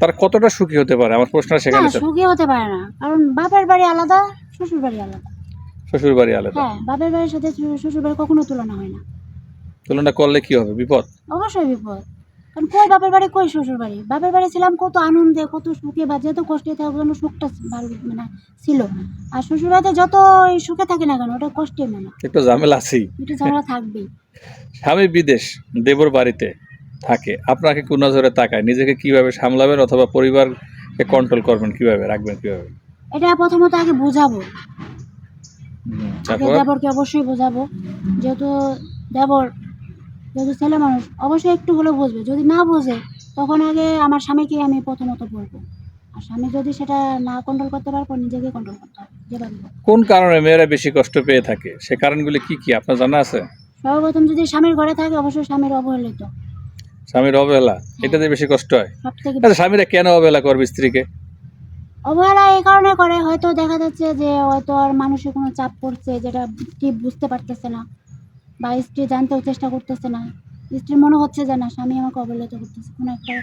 তার কতটা সুখী হতে পারে? আমার প্রশ্ন সেখানে না সুখী হতে পারে না। কারণ বাপের বাড়ি আলাদা শ্বশুর বাড়ি আলাদা। শ্বশুর বাড়ি আলাদা। হ্যাঁ বাপের বাড়ির সাথে শ্বশুর বাড়ি কখনো তুলনা হয় না। তুলনা করলে কি হবে? বিপদ? অবশ্যই বিপদ। কারণ কই বাপের বাড়ি কই শ্বশুর বাড়ি? বাপের বাড়ি ছিলাম কত আনন্দে কত সুখে বা যত কষ্টে থাকুক যেন সুখটা ভালো মানে ছিল। আর শ্বশুর বাড়িতে যত সুখে থাকে না কেন ওটা কষ্টে মানে। একটু ঝামেলা আছেই। একটু ঝামেলা থাকবেই। স্বামী বিদেশ দেবর বাড়িতে। থাকে। আপনাকে কোন নজরে তাকায়? নিজেকে কীভাবে সামলাবেন অথবা পরিবারকে কন্ট্রোল করবেন কীভাবে? রাখবেন কীভাবে? এটা প্রথমত আগে বুঝাবো। আগে দেবরকে অবশ্যই বোঝাবো। যেহেতু দেবর যেহেতু ছেলে মানুষ অবশ্যই একটু হলেও বুঝবে। যদি না বোঝে তখন আগে আমার স্বামীকে আমি প্রথমত বলব। আর স্বামী যদি সেটা না কন্ট্রোল করতে পারব নিজেকে কন্ট্রোল করতে হবে। যেভাবে কোন কারণে মেয়েরা বেশি কষ্ট পেয়ে থাকে? সে কারণগুলি কি কি? আপনার জানা আছে? সর্বপ্রথম যদি স্বামীর ঘরে থাকে অবশ্যই স্বামীর অবহেলিত। স্বামীর অবহেলা এটাতে বেশি কষ্ট হয়। আচ্ছা স্বামীরা কেন অবহেলা করবে স্ত্রীকে? অবহেলা এই কারণে করে হয়তো দেখা যাচ্ছে যে হয়তো আর মানুষের কোনো চাপ পড়ছে যেটা স্ত্রী বুঝতে পারতেছে না বা স্ত্রী জানতেও চেষ্টা করতেছে না। স্ত্রীর মনে হচ্ছে যে না স্বামী আমাকে অবহেলিত করতেছে কোনো একটা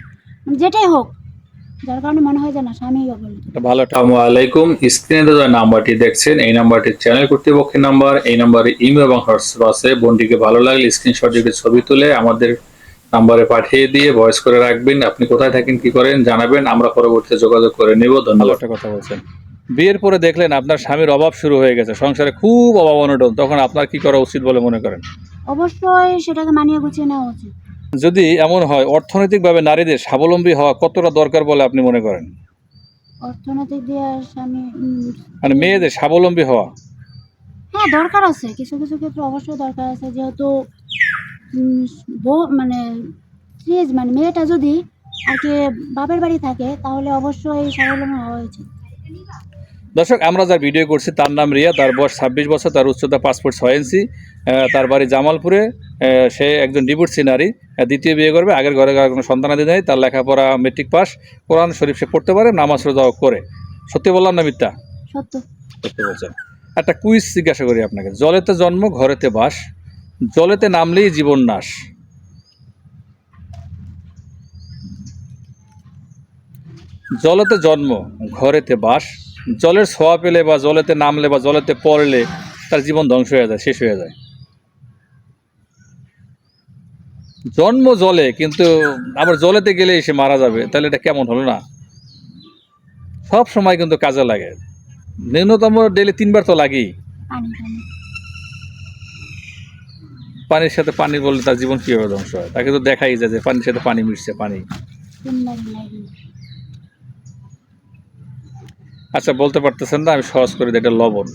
মানে যেটাই হোক যার কারণে মনে হয় যে না স্বামী অবহেলিত। ভালো আসসালামু আলাইকুম স্ক্রিনে যে নাম্বারটি দেখছেন এই নাম্বারটি চ্যানেল কর্তৃপক্ষের নাম্বার এই নাম্বারে ইমেল এবং হোয়াটসঅ্যাপ আছে। বোনটিকে ভালো লাগলে স্ক্রিনশট দিয়ে ছবি তুলে আমাদের নাম্বারে পাঠিয়ে দিয়ে ভয়েস করে রাখবেন। আপনি কোথায় থাকেন কি করেন জানাবেন। আমরা পরবর্তীতে যোগাযোগ করে নেব। ধন্যবাদ। একটা কথা বলছেন। বিয়ের পরে দেখলেন আপনার স্বামীর অভাব শুরু হয়ে গেছে। সংসারে খুব অভাব অনটন। তখন আপনার কি করা উচিত বলে মনে করেন? অবশ্যই সেটাকে মানিয়ে গুছিয়ে নেওয়া উচিত। যদি এমন হয় অর্থনৈতিকভাবে নারীদের স্বাবলম্বী হওয়া কতটা দরকার বলে আপনি মনে করেন? অর্থনৈতিক দিয়ে স্বামী মানে মেয়েদের স্বাবলম্বী হওয়া। হ্যাঁ দরকার আছে। কিছু কিছু ক্ষেত্রে অবশ্যই দরকার আছে। যেহেতু বউ মানে স্ত্রী মানে মেয়েটা যদি আর কি বাপের বাড়ি থাকে তাহলে অবশ্যই স্বাবলম্বী হওয়া উচিত। দর্শক আমরা যার ভিডিও করছি তার নাম রিয়া তার বয়স ছাব্বিশ বছর তার উচ্চতা পাসপোর্ট ছয় ইঞ্চি তার বাড়ি জামালপুরে সে একজন ডিভোর্সি নারী দ্বিতীয় বিয়ে করবে আগের ঘরে কারও কোনো সন্তানাদি নেই তার লেখাপড়া মেট্রিক পাস কোরআন শরীফ সে পড়তে পারে নামাজ রোজাও করে। সত্যি বললাম না মিথ্যা? সত্য। সত্যি বলছেন। একটা কুইজ জিজ্ঞাসা করি আপনাকে জলেতে জন্ম ঘরেতে বাস? জলেতে নামলেই জীবন নাশ। জলেতে জন্ম, ঘরেতে বাস, জলের ছোঁয়া পেলে বা জলেতে নামলে বা জলেতে পড়লে তার জীবন ধ্বংস হয়ে যায়, শেষ হয়ে যায়। জন্ম জলে, কিন্তু আবার জলেতে গেলেই সে মারা যাবে, তাহলে এটা কেমন হলো না? সব সময় কিন্তু কাজে লাগে। ন্যূনতম ডেলি তিনবার তো লাগেই। পানির সাথে পানি বললে তার জীবন কীভাবে ধ্বংস হয়? তাকে তো দেখাই যায় যে পানির সাথে পানি মিশছে, পানি। আচ্ছা বলতে পারতেছেন না, আমি সহজ করে দিই, এটা লবণ।